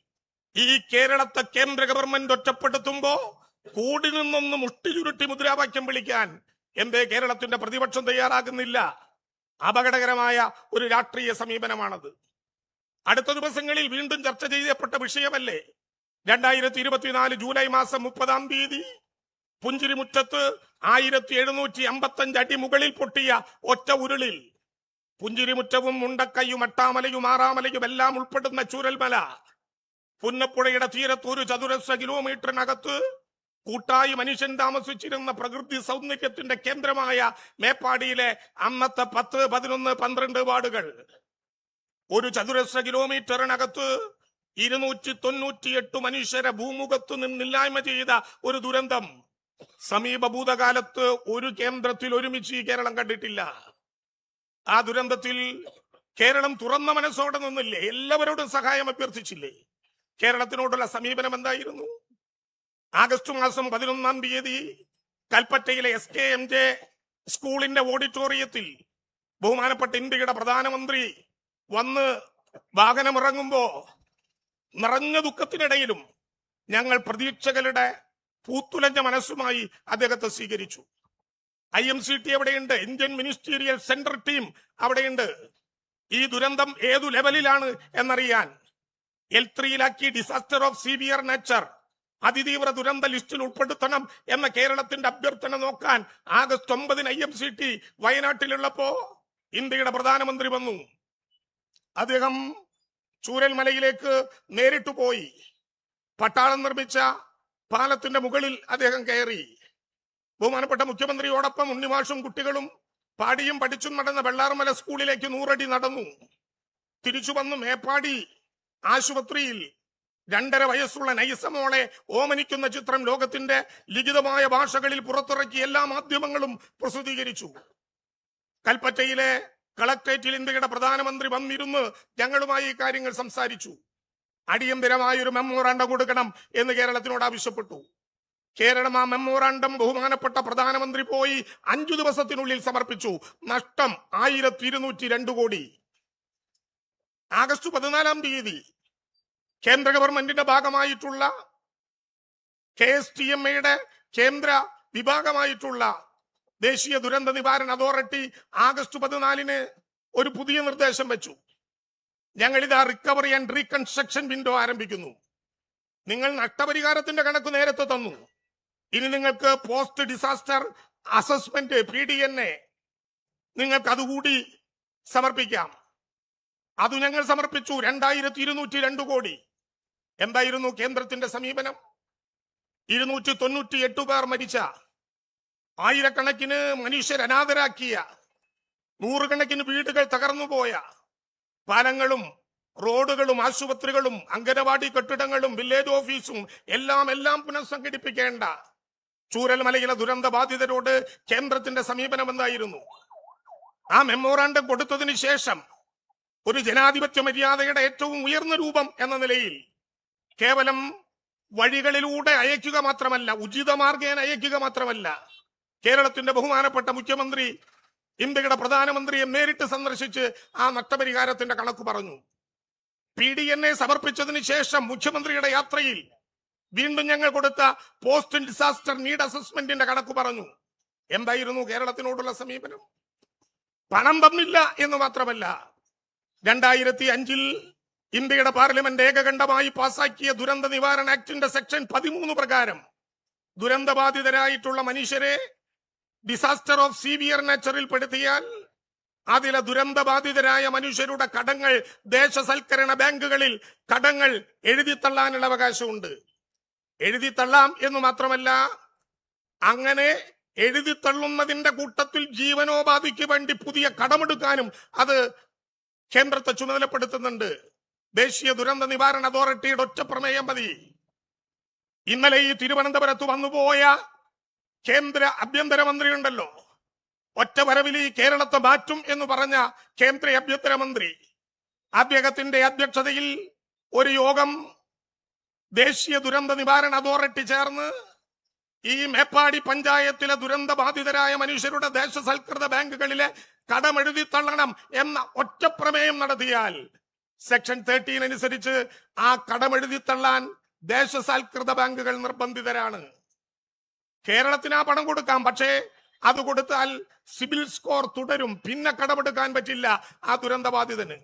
ഈ കേരളത്തെ കേന്ദ്ര ഗവൺമെന്റ് ഒറ്റപ്പെടുത്തുമ്പോ കൂടി നിന്നൊന്ന് മുഷ്ടിചുരുട്ടി മുദ്രാവാക്യം വിളിക്കാൻ എന്തേ കേരളത്തിന്റെ പ്രതിപക്ഷം തയ്യാറാകുന്നില്ല? അപകടകരമായ ഒരു രാഷ്ട്രീയ സമീപനമാണത്. അടുത്ത ദിവസങ്ങളിൽ വീണ്ടും ചർച്ച ചെയ്യപ്പെട്ട വിഷയമല്ലേ? രണ്ടായിരത്തി ഇരുപത്തിനാല് ജൂലൈ മാസം മുപ്പതാം തീയതി പുഞ്ചിരിമുറ്റത്ത് ആയിരത്തി എഴുന്നൂറ്റി അമ്പത്തഞ്ച് അടി മുകളിൽ പൊട്ടിയ ഒറ്റ ഉരുളിൽ. പുഞ്ചിരിമുറ്റവും മുണ്ടക്കയും അട്ടാമലയും ആറാമലയും എല്ലാം ഉൾപ്പെടുന്ന ചൂരൽമല. പുന്നപ്പുഴയുടെ തീരത്ത് ഒരു ചതുരശ്ര കിലോമീറ്ററിനകത്ത് കൂട്ടായി മനുഷ്യൻ താമസിച്ചിരുന്ന പ്രകൃതി സൗന്ദര്യത്തിന്റെ കേന്ദ്രമായ മേപ്പാടിയിലെ അന്നത്തെ പത്ത് പതിനൊന്ന് പന്ത്രണ്ട് വാർഡുകൾ. ഒരു ചതുരശ്ര കിലോമീറ്ററിനകത്ത് ഇരുന്നൂറ്റി തൊണ്ണൂറ്റിയെട്ട് മനുഷ്യരെ ഭൂമുഖത്ത് നിന്നില്ലായ്മ ചെയ്ത ഒരു ദുരന്തം. സമീപ ഭൂതകാലത്ത് ഒരു കേന്ദ്രത്തിൽ ഒരുമിച്ച് ഈ കേരളം കണ്ടിട്ടില്ല. ആ ദുരന്തത്തിൽ കേരളം തുറന്ന മനസ്സോടെ നിന്നില്ലേ? എല്ലാവരോടും സഹായം അഭ്യർത്ഥിച്ചില്ലേ? കേരളത്തിനോടുള്ള സമീപനം എന്തായിരുന്നു? ആഗസ്റ്റ് മാസം പതിനൊന്നാം തീയതി കൽപ്പറ്റയിലെ എസ് കെ എം ജെ സ്കൂളിന്റെ ഓഡിറ്റോറിയത്തിൽ ബഹുമാനപ്പെട്ട ഇന്ത്യയുടെ പ്രധാനമന്ത്രി വന്ന് വാഹനമിറങ്ങുമ്പോ നിറഞ്ഞ ദുഃഖത്തിനിടയിലും ഞങ്ങൾ പ്രതീക്ഷകളുടെ പൂത്തുലഞ്ഞ മനസ്സുമായി അദ്ദേഹത്തെ സ്വീകരിച്ചു. ഐ എം സി ടി അവിടെയുണ്ട് ഇന്ത്യൻ മിനിസ്റ്റീരിയൽ സെൻട്രൽ ടീം അവിടെയുണ്ട്. ഈ ദുരന്തം ഏതു ലെവലിലാണ് എന്നറിയാൻ എൽ ത്രീയിലാക്കി ഡിസാസ്റ്റർ ഓഫ് സിവിയർ നേച്ചർ അതിതീവ്ര ദുരന്ത ലിസ്റ്റിൽ ഉൾപ്പെടുത്തണം എന്ന കേരളത്തിന്റെ അഭ്യർത്ഥന നോക്കാൻ ആഗസ്റ്റ് ഒമ്പതിന് ഐ എം സി ടി വയനാട്ടിലുള്ളപ്പോ ഇന്ത്യയുടെ പ്രധാനമന്ത്രി വന്നു. അദ്ദേഹം ചൂരൽമലയിലേക്ക് നേരിട്ടു പോയി. പട്ടാളം നിർമ്മിച്ച പാലത്തിന്റെ മുകളിൽ അദ്ദേഹം കയറി. ബഹുമാനപ്പെട്ട മുഖ്യമന്ത്രിയോടൊപ്പം ഉണ്ണിമാഷും കുട്ടികളും പാടിയും പഠിച്ചും നടന്ന വെള്ളാർമല സ്കൂളിലേക്ക് നൂറടി നടന്നു. തിരിച്ചു വന്നു മേപ്പാടി ആശുപത്രിയിൽ. രണ്ടര വയസ്സുള്ള നൈസമോളെ ഓമനിക്കുന്ന ചിത്രം ലോകത്തിന്റെ ലിഖിതമായ ഭാഷകളിൽ പുറത്തിറക്കി എല്ലാ മാധ്യമങ്ങളും പ്രസിദ്ധീകരിച്ചു. കൽപ്പറ്റയിലെ കളക്ട്രേറ്റിൽ ഇന്ത്യയുടെ പ്രധാനമന്ത്രി വന്നിരുന്ന് ഞങ്ങളുമായി ഈ കാര്യങ്ങൾ സംസാരിച്ചു. അടിയന്തരമായ ഒരു മെമ്മോറാണ്ടം കൊടുക്കണം എന്ന് കേരളത്തിനോട് ആവശ്യപ്പെട്ടു. കേരളം ആ മെമ്മോറാണ്ടം ബഹുമാനപ്പെട്ട പ്രധാനമന്ത്രി പോയി അഞ്ചു ദിവസത്തിനുള്ളിൽ സമർപ്പിച്ചു. നഷ്ടം ആയിരത്തി ഇരുന്നൂറ്റി രണ്ട് കോടി. ആഗസ്റ്റ് പതിനാലാം തീയതി കേന്ദ്ര ഗവൺമെന്റിന്റെ ഭാഗമായിട്ടുള്ള കെ എസ് ടി എം എയുടെ കേന്ദ്ര വിഭാഗമായിട്ടുള്ള ദേശീയ ദുരന്ത നിവാരണ അതോറിറ്റി ആഗസ്റ്റ് പതിനാലിന് ഒരു പുതിയ നിർദ്ദേശം വെച്ചു. ഞങ്ങൾ ഇതാ റിക്കവറി ആൻഡ് റീകൺസ്ട്രക്ഷൻ വിൻഡോ ആരംഭിക്കുന്നു. നിങ്ങൾ നഷ്ടപരിഹാരത്തിന്റെ കണക്ക് നേരത്തെ തന്നു. ഇനി നിങ്ങൾക്ക് post disaster assessment P D N A നിങ്ങൾക്ക് അതുകൂടി സമർപ്പിക്കാം. അത് ഞങ്ങൾ സമർപ്പിച്ചു രണ്ടായിരത്തി ഇരുന്നൂറ്റി രണ്ട് കോടി. എന്തായിരുന്നു കേന്ദ്രത്തിന്റെ സമീപനം? ഇരുന്നൂറ്റി തൊണ്ണൂറ്റി എട്ട് പേർ മരിച്ച. ആയിരക്കണക്കിന് മനുഷ്യർ അനാഥരാക്കിയ. നൂറുകണക്കിന് വീടുകൾ തകർന്നുപോയ. പാലങ്ങളും റോഡുകളും ആശുപത്രികളും അംഗനവാടി കെട്ടിടങ്ങളും വില്ലേജ് ഓഫീസും എല്ലാം എല്ലാം പുനഃസംഘടിപ്പിക്കേണ്ട ചൂരൽമലയിലെ ദുരന്ത ബാധിതരോട് കേന്ദ്രത്തിന്റെ സമീപനം എന്തായിരുന്നു? ആ മെമ്മോറാണ്ടം കൊടുത്തതിന് ശേഷം ഒരു ജനാധിപത്യ മര്യാദയുടെ ഏറ്റവും ഉയർന്ന രൂപം എന്ന നിലയിൽ കേവലം വഴികളിലൂടെ അയക്കുക മാത്രമല്ല ഉചിതമാർഗേന അയക്കുക മാത്രമല്ല കേരളത്തിന്റെ ബഹുമാനപ്പെട്ട മുഖ്യമന്ത്രി ഇന്ത്യയുടെ പ്രധാനമന്ത്രിയെ നേരിട്ട് സന്ദർശിച്ച് ആ നഷ്ടപരിഹാരത്തിന്റെ കണക്ക് പറഞ്ഞു. പി ഡി എൻ എ സമർപ്പിച്ചതിന് ശേഷം മുഖ്യമന്ത്രിയുടെ യാത്രയിൽ വീണ്ടും ഞങ്ങൾ കൊടുത്ത പോസ്റ്റ് ഡിസാസ്റ്റർ നീഡ് അസസ്മെന്റിന്റെ കണക്ക് പറഞ്ഞു. എന്തായിരുന്നു കേരളത്തിനോടുള്ള സമീപനം? പണം തന്നില്ല എന്ന് മാത്രമല്ല രണ്ടായിരത്തി അഞ്ചിൽ ഇന്ത്യയുടെ പാർലമെന്റ് ഏകകണ്ഠമായി പാസാക്കിയ ദുരന്ത നിവാരണ ആക്ടിന്റെ സെക്ഷൻ പതിമൂന്ന് പ്രകാരം ദുരന്തബാധിതരായിട്ടുള്ള മനുഷ്യരെ ഡിസാസ്റ്റർ ഓഫ് സീവിയർ നേച്ചറിൽ പെടുത്തിയാൽ അതിലെ ദുരന്തബാധിതരായ മനുഷ്യരുടെ കടങ്ങൾ ദേശസൽക്കരണ ബാങ്കുകളിൽ കടങ്ങൾ എഴുതിത്തള്ളാനുള്ള അവകാശമുണ്ട്. എഴുതിത്തള്ളാം എന്ന് മാത്രമല്ല അങ്ങനെ എഴുതിത്തള്ളുന്നതിന്റെ കൂട്ടത്തിൽ ജീവനോപാധിക്ക് വേണ്ടി പുതിയ കടമെടുക്കാനും അത് കേന്ദ്രത്തെ ചുമതലപ്പെടുത്തുന്നുണ്ട്. ദേശീയ ദുരന്ത നിവാരണ അതോറിറ്റിയുടെ ഒറ്റ പ്രമേയം മതി. ഇന്നലെ ഈ തിരുവനന്തപുരത്ത് വന്നുപോയ കേന്ദ്ര ആഭ്യന്തരമന്ത്രി ഉണ്ടല്ലോ ഒറ്റ വരവിൽ ഈ കേരളത്തെ മാറ്റും എന്ന് പറഞ്ഞ കേന്ദ്ര ആഭ്യന്തരമന്ത്രി. അദ്ദേഹത്തിന്റെ അധ്യക്ഷതയിൽ ഒരു യോഗം ദേശീയ ദുരന്ത നിവാരണ അതോറിറ്റി ചേർന്ന് ഈ മേപ്പാടി പഞ്ചായത്തിലെ ദുരന്ത ബാധിതരായ മനുഷ്യരുടെ ദേശസൽകൃത ബാങ്കുകളിലെ കടമെഴുതി തള്ളണം എന്ന ഒറ്റപ്രമേയം നടത്തിയാൽ സെക്ഷൻ തേർട്ടീൻ അനുസരിച്ച് ആ കടമെഴുതി തള്ളാൻ ദേശസാൽകൃത ബാങ്കുകൾ നിർബന്ധിതരാണ്. കേരളത്തിന് ആ പണം കൊടുക്കാം പക്ഷേ അത് കൊടുത്താൽ സിബിൽ സ്കോർ തുടരും. പിന്നെ കടമെടുക്കാൻ പറ്റില്ല. ആ ദുരന്തബാധിതന്.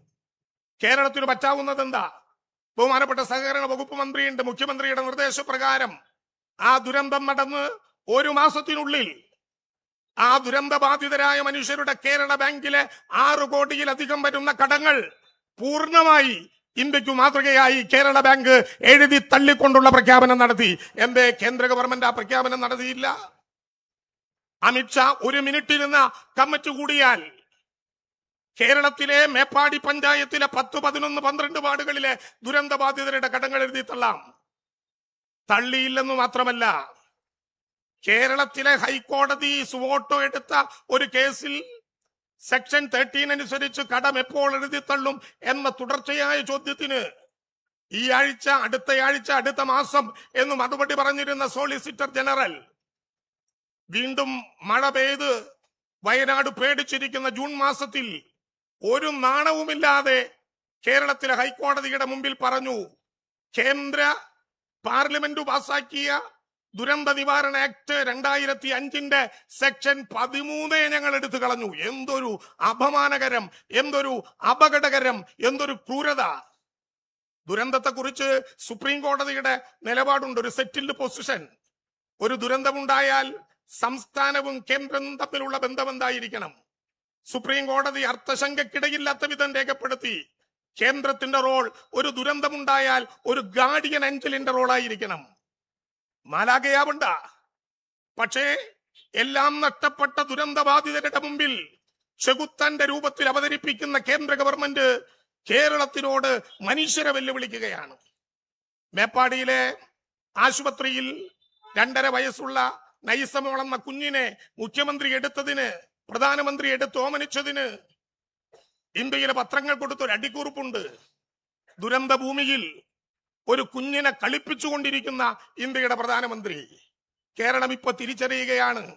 കേരളത്തിന് പറ്റാവുന്നത് എന്താ? ബഹുമാനപ്പെട്ട സഹകരണ വകുപ്പ് മന്ത്രിയുണ്ട്. മുഖ്യമന്ത്രിയുടെ നിർദ്ദേശപ്രകാരം ആ ദുരന്തം നടന്ന് ഒരു മാസത്തിനുള്ളിൽ ആ ദുരന്തബാധിതരായ മനുഷ്യരുടെ കേരള ബാങ്കിലെ ആറ് കോടിയിലധികം വരുന്ന കടങ്ങൾ പൂർണമായി ഇന്ത്യയ്ക്ക് മാതൃകയായി കേരള ബാങ്ക് എഴുതി തള്ളിക്കൊണ്ടുള്ള പ്രഖ്യാപനം നടത്തി. എന്തേ? കേന്ദ്ര ഗവൺമെന്റ് ആ പ്രഖ്യാപനം നടത്തിയില്ല. അമിത്ഷാ ഒരു മിനിറ്റ് ഇരുന്ന കമ്മിറ്റി കൂടിയാൽ കേരളത്തിലെ മേപ്പാടി പഞ്ചായത്തിലെ പത്ത് പതിനൊന്ന് പന്ത്രണ്ട് വാർഡുകളിലെ ദുരന്ത ബാധിതരുടെ കടങ്ങൾ എഴുതി തള്ളാം. തള്ളിയില്ലെന്ന് മാത്രമല്ല കേരളത്തിലെ ഹൈക്കോടതി സുവോട്ടോ എടുത്ത ഒരു കേസിൽ സെക്ഷൻ തേർട്ടീൻ അനുസരിച്ച് കടം എപ്പോൾ എഴുതി തള്ളും എന്ന തുടർച്ചയായ ചോദ്യത്തിന് ഈ ആഴ്ച അടുത്ത ആഴ്ച അടുത്ത മാസം എന്ന് മറുപടി പറഞ്ഞിരുന്ന സോളിസിറ്റർ ജനറൽ വീണ്ടും മഴ പെയ്ത് വയനാട് പേടിച്ചിരിക്കുന്ന ജൂൺ മാസത്തിൽ ഒരു നാണവുമില്ലാതെ കേരളത്തിലെ ഹൈക്കോടതിയുടെ മുമ്പിൽ പറഞ്ഞു കേന്ദ്ര പാർലമെന്റ് പാസാക്കിയ ദുരന്ത നിവാരണ ആക്ട് രണ്ടായിരത്തി അഞ്ചിന്റെ സെക്ഷൻ പതിമൂന്ന് ഞങ്ങൾ എടുത്തു കളഞ്ഞു. എന്തൊരു അപമാനകരം എന്തൊരു അപകടകരം എന്തൊരു ക്രൂരത. ദുരന്തത്തെക്കുറിച്ച് സുപ്രീം കോടതിയുടെ നിലപാടുണ്ട് ഒരു സെറ്റിൽഡ് പൊസിഷൻ ഒരു ദുരന്തമുണ്ടായാൽ സംസ്ഥാനവും കേന്ദ്രവും തമ്മിലുള്ള ബന്ധം എന്തായിരിക്കണം? സുപ്രീം കോടതി അർത്ഥശങ്കക്കിടയില്ലാത്ത വിധം രേഖപ്പെടുത്തി. കേന്ദ്രത്തിന്റെ റോൾ ഒരു ദുരന്തമുണ്ടായാൽ ഒരു ഗാർഡിയൻ ഏഞ്ചലിന്റെ റോളായിരിക്കണം. മാലാകയാവണ്ട പക്ഷേ എല്ലാം നഷ്ടപ്പെട്ട ദുരന്തബാധിതരുടെ മുമ്പിൽ ചെകുത്താന്റെ രൂപത്തിൽ അവതരിപ്പിക്കുന്ന കേന്ദ്ര ഗവൺമെന്റ് കേരളത്തിനോട് മനുഷ്യരെ വെല്ലുവിളിക്കുകയാണ്. മേപ്പാടിയിലെ ആശുപത്രിയിൽ രണ്ടര വയസ്സുള്ള നൈസമോളെന്ന കുഞ്ഞിനെ മുഖ്യമന്ത്രി എടുത്തതിന് പ്രധാനമന്ത്രി എടുത്ത് ഓമനിച്ചതിന് ഇന്ത്യയിലെ പത്രങ്ങൾ കൊടുത്ത ഒരു അടിക്കുറിപ്പുണ്ട് ദുരന്ത ഭൂമിയിൽ ഒരു കുഞ്ഞിനെ കളിപ്പിച്ചുകൊണ്ടിരിക്കുന്ന ഇന്ത്യയുടെ പ്രധാനമന്ത്രി. കേരളം ഇപ്പൊ തിരിച്ചറിയുകയാണ്.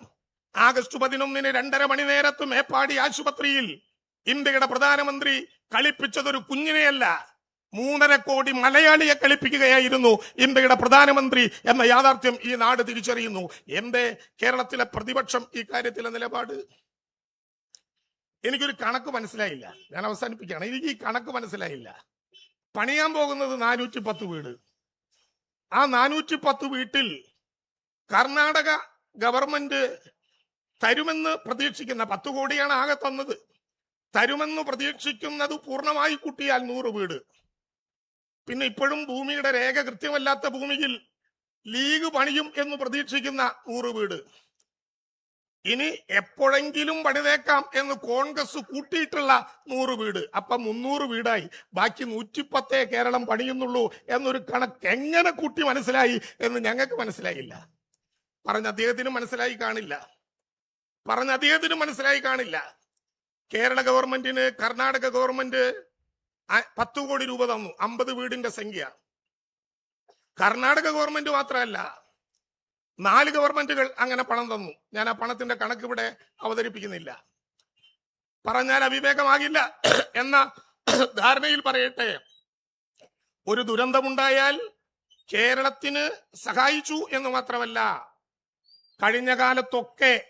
ആഗസ്റ്റ് പതിനൊന്നിന് രണ്ടര മണി നേരത്ത് മേപ്പാടി ആശുപത്രിയിൽ ഇന്ത്യയുടെ പ്രധാനമന്ത്രി കളിപ്പിച്ചതൊരു കുഞ്ഞിനെയല്ല. മൂന്നര കോടി മലയാളിയെ കളിപ്പിക്കുകയായിരുന്നു ഇന്ത്യയുടെ പ്രധാനമന്ത്രി എന്ന യാഥാർത്ഥ്യം ഈ നാട് തിരിച്ചറിയുന്നു. എന്തേ? കേരളത്തിലെ പ്രതിപക്ഷം ഈ കാര്യത്തിലെ നിലപാട്? എനിക്കൊരു കണക്ക് മനസ്സിലായില്ല. ഞാൻ അവസാനിപ്പിക്കുകയാണ്. എനിക്ക് ഈ കണക്ക് മനസ്സിലായില്ല. പണിയാൻ പോകുന്നത് നാനൂറ്റി പത്ത് വീട്. ആ നാനൂറ്റി പത്ത് വീട്ടിൽ കർണാടക ഗവൺമെന്റ് തരുമെന്ന് പ്രതീക്ഷിക്കുന്ന പത്ത് കോടിയാണ് ആകെ തന്നത്. തരുമെന്ന് പ്രതീക്ഷിക്കുന്നത് പൂർണമായി കൂട്ടിയാൽ നൂറ് വീട്. പിന്നെ ഇപ്പോഴും ഭൂമിയുടെ രേഖ കൃത്യമല്ലാത്ത ഭൂമിയിൽ ലീഗ് പണിയും എന്ന് പ്രതീക്ഷിക്കുന്ന നൂറ് വീട്. ഇനി എപ്പോഴെങ്കിലും പണിതേക്കാം എന്ന് കോൺഗ്രസ് കൂട്ടിയിട്ടുള്ള നൂറ് വീട്. അപ്പൊ മുന്നൂറ് വീടായി. ബാക്കി നൂറ്റിപ്പത്തേ കേരളം പണിയുന്നുള്ളൂ എന്നൊരു കണക്ക് എങ്ങനെ കൂട്ടി മനസ്സിലായി എന്ന് ഞങ്ങൾക്ക് മനസ്സിലായില്ല. പറഞ്ഞ അദ്ദേഹത്തിന് മനസ്സിലായി കാണില്ല. പറഞ്ഞ അദ്ദേഹത്തിന് മനസ്സിലായി കാണില്ല. കേരള ഗവൺമെന്റിന് കർണാടക ഗവൺമെന്റ് പത്ത് കോടി രൂപ തന്നു. അമ്പത് വീടിന്റെ സംഖ്യ. കർണാടക ഗവൺമെന്റ് മാത്രമല്ല നാല് ഗവൺമെന്റുകൾ അങ്ങനെ പണം തന്നു. ഞാൻ ആ പണത്തിന്റെ കണക്ക് ഇവിടെ അവതരിപ്പിക്കുന്നില്ല. പറഞ്ഞാൽ അവിവേകമാകില്ല എന്ന ധാരണയിൽ പറയട്ടെ. ഒരു ദുരന്തമുണ്ടായാൽ കേരളത്തിന് സഹായിച്ചു എന്ന് മാത്രമല്ല കഴിഞ്ഞ കാലത്തൊക്കെ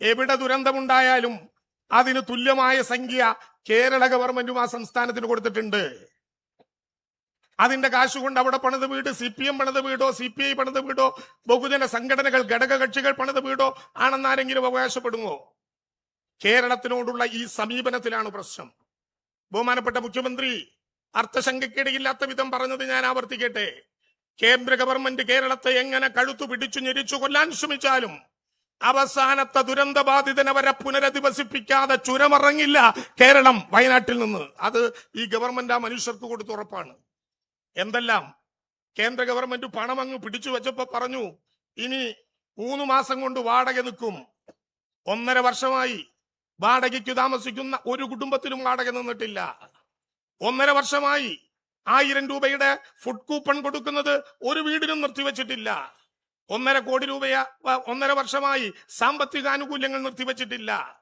എവിടെ ദുരന്തമുണ്ടായാലും അതിന് തുല്യമായ സംഖ്യ കേരള ഗവൺമെന്റും ആ സംസ്ഥാനത്തിന് കൊടുത്തിട്ടുണ്ട്. അതിന്റെ കാശ് കൊണ്ട് അവിടെ പണിത് വീട് സി പി എം പണിത് വീടോ സി പി ഐ പണിത് വീടോ ബഹുജന സംഘടനകൾ ഘടകകക്ഷികൾ പണിത് വീടോ ആണെന്നാരെങ്കിലും അവകാശപ്പെടുമോ? കേരളത്തിനോടുള്ള ഈ സമീപനത്തിലാണ് പ്രശ്നം. ബഹുമാനപ്പെട്ട മുഖ്യമന്ത്രി അർത്ഥശങ്കക്കിടയില്ലാത്ത വിധം പറഞ്ഞത് ഞാൻ ആവർത്തിക്കട്ടെ. കേന്ദ്ര ഗവൺമെന്റ് കേരളത്തെ എങ്ങനെ കഴുത്തു പിടിച്ചു ഞെരിച്ചു കൊല്ലാൻ ശ്രമിച്ചാലും അവസാനത്തെ ദുരന്തബാധിതനെ വരെ പുനരധിവസിപ്പിക്കാതെ ചുരമറങ്ങില്ല കേരളം വയനാട്ടിൽ നിന്ന്. അത് ഈ ഗവൺമെന്റ് ആ മനുഷ്യർക്ക് കൊടുത്ത ഉറപ്പാണ്. എന്തെല്ലാം? കേന്ദ്ര ഗവൺമെന്റ് പണം അങ്ങ് പിടിച്ചു വെച്ചപ്പോ പറഞ്ഞു ഇനി മൂന്ന് മാസം കൊണ്ട് വാടക നിൽക്കും. ഒന്നര വർഷമായി വാടകയ്ക്ക് താമസിക്കുന്ന ഒരു കുടുംബത്തിലും വാടക നിന്നിട്ടില്ല. ഒന്നര വർഷമായി ആയിരം രൂപയുടെ ഫുഡ് കൂപ്പൺ കൊടുക്കുന്നത് ഒരു വീടിനും നിർത്തിവെച്ചിട്ടില്ല. ഒന്നര കോടി രൂപയ ഒന്നര വർഷമായി സാമ്പത്തിക ആനുകൂല്യങ്ങൾ നിർത്തിവെച്ചിട്ടില്ല.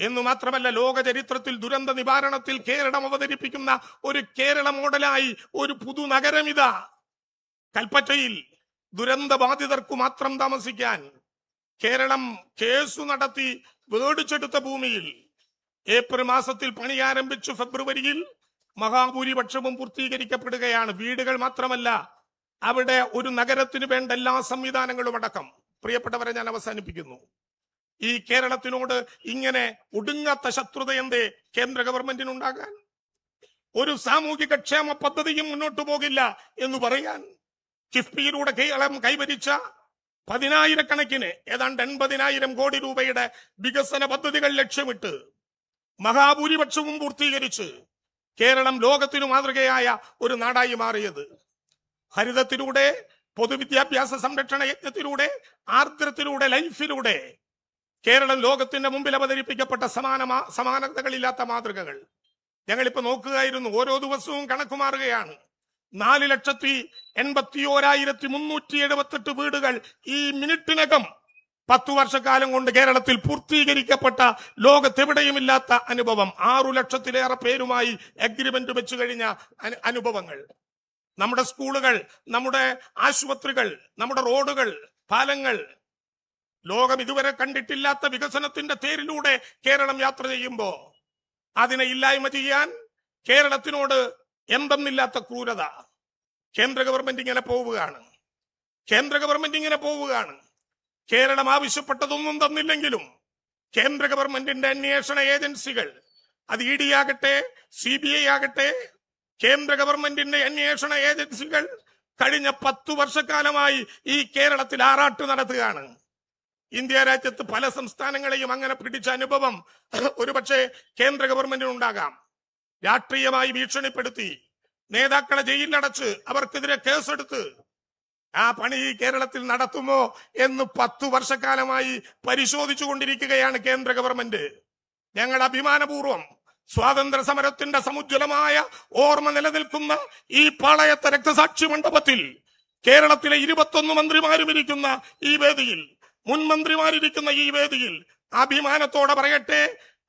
എന്നു മാത്രമല്ല ലോക ചരിത്രത്തിൽ ദുരന്ത നിവാരണത്തിൽ കേരളം അവതരിപ്പിക്കുന്ന ഒരു കേരള മോഡലായി ഒരു പുതു നഗരം ഇതാ കൽപ്പറ്റയിൽ ദുരന്ത ബാധിതർക്കു മാത്രം താമസിക്കാൻ കേരളം കേസു നടത്തി വേടിച്ചെടുത്ത ഭൂമിയിൽ ഏപ്രിൽ മാസത്തിൽ പണി ആരംഭിച്ചു ഫെബ്രുവരിയിൽ മഹാഭൂരിപക്ഷവും പൂർത്തീകരിക്കപ്പെടുകയാണ്. വീടുകൾ മാത്രമല്ല അവിടെ ഒരു നഗരത്തിന് വേണ്ട എല്ലാ സംവിധാനങ്ങളും അടക്കം. പ്രിയപ്പെട്ടവരെ ഞാൻ അവസാനിപ്പിക്കുന്നു. ഈ കേരളത്തിനോട് ഇങ്ങനെ ഒടുങ്ങാത്ത ശത്രുത എന്തേ കേന്ദ്ര ഗവൺമെന്റിനുണ്ടാകാൻ? ഒരു സാമൂഹിക ക്ഷേമ പദ്ധതിയും മുന്നോട്ടു പോകില്ല എന്ന് പറയാൻ കിഫ്ബിയിലൂടെ കേരളം കൈവരിച്ച പതിനായിരക്കണക്കിന് ഏതാണ്ട് എൺപതിനായിരം കോടി രൂപയുടെ വികസന പദ്ധതികൾ ലക്ഷ്യമിട്ട് മഹാഭൂരിപക്ഷവും പൂർത്തീകരിച്ച് കേരളം ലോകത്തിനു മാതൃകയായ ഒരു നാടായി മാറിയത്. ഹരിതത്തിലൂടെ പൊതുവിദ്യാഭ്യാസ സംരക്ഷണ യജ്ഞത്തിലൂടെ ആർദ്രത്തിലൂടെ ലൈഫിലൂടെ കേരളം ലോകത്തിന്റെ മുമ്പിൽ അവതരിപ്പിക്കപ്പെട്ട സമാന സമാനതകളില്ലാത്ത മാതൃകകൾ. ഞങ്ങളിപ്പോ നോക്കുകയായിരുന്നു ഓരോ ദിവസവും കണക്ക് മാറുകയാണ്. നാല് ലക്ഷത്തി എൺപത്തി ഓരായിരത്തി മുന്നൂറ്റി എഴുപത്തെട്ട് വീടുകൾ ഈ മിനിറ്റിനകം പത്തു വർഷക്കാലം കൊണ്ട് കേരളത്തിൽ പൂർത്തീകരിക്കപ്പെട്ട ലോകത്തെവിടെയുമില്ലാത്ത അനുഭവം. ആറു ലക്ഷത്തിലേറെ പേരുമായി അഗ്രിമെന്റ് വെച്ചു കഴിഞ്ഞ അനുഭവങ്ങൾ. നമ്മുടെ സ്കൂളുകൾ നമ്മുടെ ആശുപത്രികൾ നമ്മുടെ റോഡുകൾ പാലങ്ങൾ ലോകം ഇതുവരെ കണ്ടിട്ടില്ലാത്ത വികസനത്തിന്റെ തേരിലൂടെ കേരളം യാത്ര ചെയ്യുമ്പോൾ അതിനെ ഇല്ലായ്മ ചെയ്യാൻ കേരളത്തിനോട് എന്തെന്നില്ലാത്ത ക്രൂരത. കേന്ദ്ര ഗവൺമെന്റ് ഇങ്ങനെ പോവുകയാണ്. കേന്ദ്ര ഗവൺമെന്റ് ഇങ്ങനെ പോവുകയാണ്. കേരളം ആവശ്യപ്പെട്ടതൊന്നും തന്നില്ലെങ്കിലും കേന്ദ്ര ഗവൺമെന്റിന്റെ അന്വേഷണ ഏജൻസികൾ അത് ഇ ഡി ആകട്ടെ സി ബി ഐ ആകട്ടെ കേന്ദ്ര ഗവൺമെന്റിന്റെ അന്വേഷണ ഏജൻസികൾ കഴിഞ്ഞ പത്തു വർഷക്കാലമായി ഈ കേരളത്തിൽ ആറാട്ട് നടത്തുകയാണ്. ഇന്ത്യ രാജ്യത്ത് പല സംസ്ഥാനങ്ങളെയും അങ്ങനെ പിടിച്ച അനുഭവം ഒരുപക്ഷെ കേന്ദ്ര ഗവൺമെന്റിനുണ്ടാകാം രാഷ്ട്രീയമായി ഭീഷണിപ്പെടുത്തി നേതാക്കളെ ജയിലിലടച്ച് അവർക്കെതിരെ കേസെടുത്ത് ആ പണി കേരളത്തിൽ നടത്തുമോ എന്ന് പത്തു വർഷക്കാലമായി പരിശോധിച്ചു കൊണ്ടിരിക്കുകയാണ് കേന്ദ്ര ഗവൺമെന്റ്. ഞങ്ങൾ അഭിമാനപൂർവം സ്വാതന്ത്ര്യ സമരത്തിന്റെ സമുജ്വലമായ ഓർമ്മ നിലനിൽക്കുന്ന ഈ പാളയത്തെ രക്തസാക്ഷി മണ്ഡപത്തിൽ കേരളത്തിലെ ഇരുപത്തൊന്ന് മന്ത്രിമാരും ഇരിക്കുന്ന ഈ വേദിയിൽ മുൻ മന്ത്രിമാരിരിക്കുന്ന ഈ വേദിയിൽ അഭിമാനത്തോടെ പറയട്ടെ.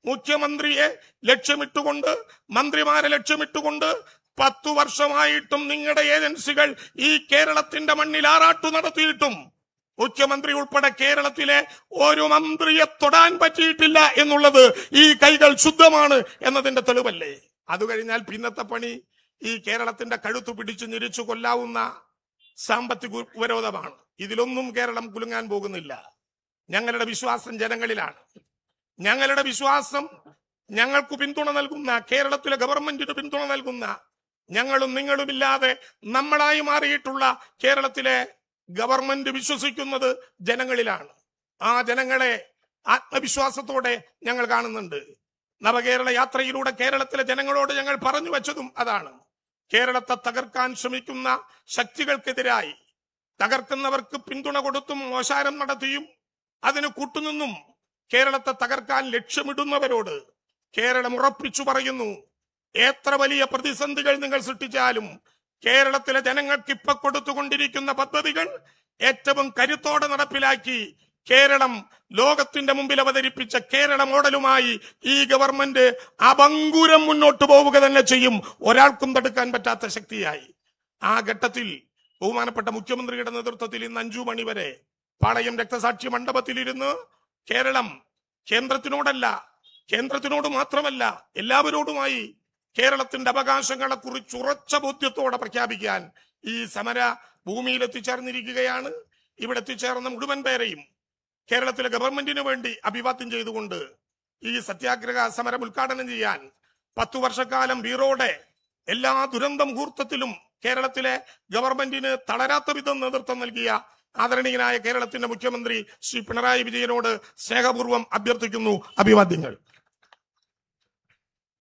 മുഖ്യമന്ത്രിയെ ലക്ഷ്യമിട്ടുകൊണ്ട് മന്ത്രിമാരെ ലക്ഷ്യമിട്ടുകൊണ്ട് പത്തു വർഷമായിട്ടും നിങ്ങളുടെ ഏജൻസികൾ ഈ കേരളത്തിന്റെ മണ്ണിൽ ആറാട്ടു നടത്തിയിട്ടും മുഖ്യമന്ത്രി ഉൾപ്പെടെ കേരളത്തിലെ ഒരു മന്ത്രിയെ തൊടാൻ പറ്റിയിട്ടില്ല എന്നുള്ളത് ഈ കൈകൾ ശുദ്ധമാണ് എന്നതിന്റെ തെളിവല്ലേ? അത് കഴിഞ്ഞാൽ പിന്നത്തെ പണി ഈ കേരളത്തിന്റെ കഴുത്തു പിടിച്ചു ഞെരിച്ചു കൊല്ലാവുന്ന സാമ്പത്തിക ഉപരോധമാണ്. ഇതിലൊന്നും കേരളം കുലുങ്ങാൻ പോകുന്നില്ല. ഞങ്ങളുടെ വിശ്വാസം ജനങ്ങളിലാണ്. ഞങ്ങളുടെ വിശ്വാസം ഞങ്ങൾക്ക് പിന്തുണ നൽകുന്ന കേരളത്തിലെ ഗവൺമെന്റിന് പിന്തുണ നൽകുന്ന ഞങ്ങളും നിങ്ങളും ഇല്ലാതെ നമ്മളായി മാറിയിട്ടുള്ള കേരളത്തിലെ ഗവൺമെന്റ് വിശ്വസിക്കുന്നത് ജനങ്ങളിലാണ്. ആ ജനങ്ങളെ ആത്മവിശ്വാസത്തോടെ ഞങ്ങൾ കാണുന്നുണ്ട്. നവകേരള യാത്രയിലൂടെ കേരളത്തിലെ ജനങ്ങളോട് ഞങ്ങൾ പറഞ്ഞു വെച്ചതും അതാണ്. കേരളത്തെ തകർക്കാൻ ശ്രമിക്കുന്ന ശക്തികൾക്കെതിരായി തകർക്കുന്നവർക്ക് പിന്തുണ കൊടുത്തും മോശാരം നടത്തിയും അതിന് കൂട്ടുനിന്നും കേരളത്തെ തകർക്കാൻ ലക്ഷ്യമിടുന്നവരോട് കേരളം ഉറപ്പിച്ചു പറയുന്നു. എത്ര വലിയ പ്രതിസന്ധികൾ നിങ്ങൾ സൃഷ്ടിച്ചാലും കേരളത്തിലെ ജനങ്ങൾക്ക് ഇപ്പൊ കൊടുത്തുകൊണ്ടിരിക്കുന്ന പദ്ധതികൾ ഏറ്റവും കരുത്തോടെ നടപ്പിലാക്കി കേരളം ലോകത്തിന്റെ മുമ്പിൽ അവതരിപ്പിച്ച കേരള മോഡലുമായി ഈ ഗവൺമെന്റ് അപങ്കുരം മുന്നോട്ട് പോവുക തന്നെ ചെയ്യും. ഒരാൾക്കും തടുക്കാൻ പറ്റാത്ത ശക്തിയായി. ആ ഘട്ടത്തിൽ ബഹുമാനപ്പെട്ട മുഖ്യമന്ത്രിയുടെ നേതൃത്വത്തിൽ ഇന്ന് അഞ്ചു മണി വരെ പാളയം രക്തസാക്ഷി മണ്ഡപത്തിലിരുന്ന് കേരളം കേന്ദ്രത്തിനോടല്ല കേന്ദ്രത്തിനോട് മാത്രമല്ല എല്ലാവരോടുമായി കേരളത്തിന്റെ അവകാശങ്ങളെ കുറിച്ച് ഉറച്ച ബോധ്യത്തോടെ പ്രഖ്യാപിക്കാൻ ഈ സമര ഭൂമിയിൽ എത്തിച്ചേർന്നിരിക്കുകയാണ് ഇവിടെ എത്തിച്ചേർന്ന മുഴുവൻ പേരെയും കേരളത്തിലെ ഗവൺമെന്റിനു വേണ്ടി അഭിവാദ്യം ചെയ്തുകൊണ്ട് ഈ സത്യാഗ്രഹ സമരം ഉദ്ഘാടനം ചെയ്യാൻ പത്തു വർഷക്കാലം വീറോടെ എല്ലാ ദുരന്തം മുഹൂർത്തത്തിലും കേരളത്തിലെ ഗവൺമെന്റിന് തളരാത്ത വിധം നേതൃത്വം നൽകിയ ആദരണീയനായ കേരളത്തിന്റെ മുഖ്യമന്ത്രി ശ്രീ പിണറായി വിജയനോട് സ്നേഹപൂർവം അഭ്യർത്ഥിക്കുന്നു. അഭിവാദ്യങ്ങൾ.